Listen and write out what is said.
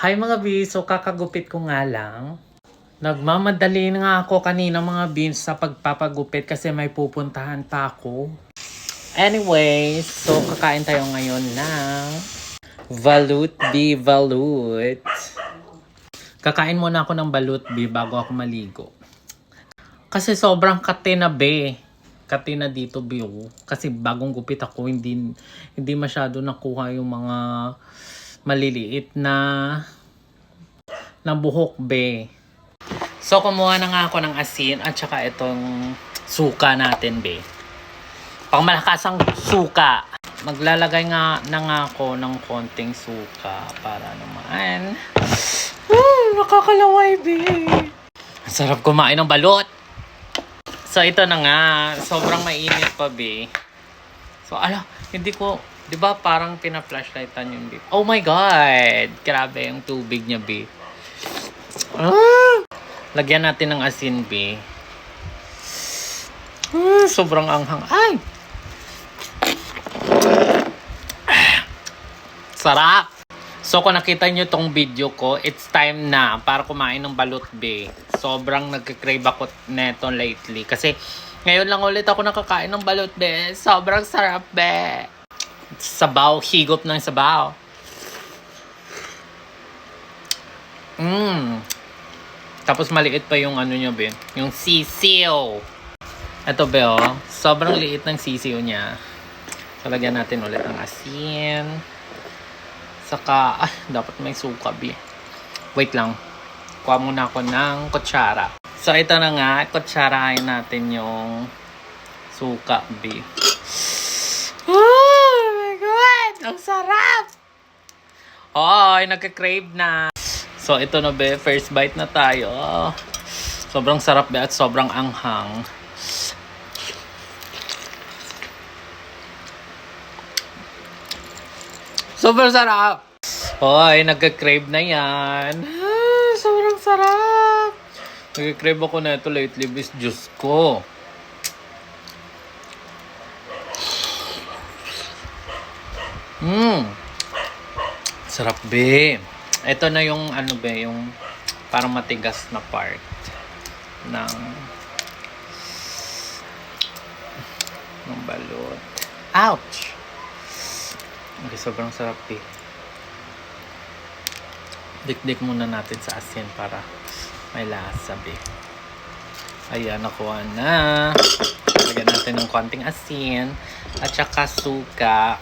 Hi mga bees, so kakagupit ko nga lang. Nagmamadali na nga ako kanina mga beans sa pagpapagupit kasi may pupuntahan pa ako. Anyways, so kakain tayo ngayon ng Balut B Balut. Kakain muna ako ng Balut B bago ako maligo. Kasi sobrang kate na be. Kate na dito be oh. Kasi bagong gupit ako, hindi, hindi masyado nakuha yung mga maliliit na na buhok be. So, kumuha na nga ako ng asin at saka itong suka natin, be. Pang malakasang suka. Maglalagay nga na nga ako ng konting suka para naman. Mm, nakakalaway, be. Sarap kumain ng balot. So, ito na nga. Sobrang mainit pa, be. So, ala, hindi ko, di ba parang pina-flashlightan yung beef? Oh my God! Grabe yung tubig niya, be. Ah! Lagyan natin ng asin, be. Ah, sobrang anghang. Ay! Sarap! So kung nakita nyo tong video ko, it's time na para kumain ng balut, be. Sobrang nagka-crave ako neto lately. Kasi ngayon lang ulit ako nakakain ng balut, be. Sobrang sarap, be. Sabaw, higop ng sabaw. Mmm. Tapos maliit pa yung ano niya, be. Yung sisiyo. Ito, be, oh. Sobrang liit ng sisiyo niya. So, natin ulit ng asin. Saka, ah, dapat may suka, be. Wait lang. Kuha muna ako ng kutsara. So, ito na nga. Kutsarahin natin yung suka, be. Ang sarap! Hoy, nagka-crave na. So, ito na be, first bite na tayo. Sobrang sarap be at sobrang anghang. Sobrang sarap! Hoy, nagka-crave na yan. Ah, sobrang sarap! Nagka-crave ako na ito lately, bis juice ko. Mmm! Sarap be. Ito na yung ano be, yung parang matigas na part ng ng balot. Ouch! Okay, sobrang sarap eh. Dikdik muna natin sa asin para may lasa be. Ayan, nakuha na. Lagyan natin ng konting asin at saka suka.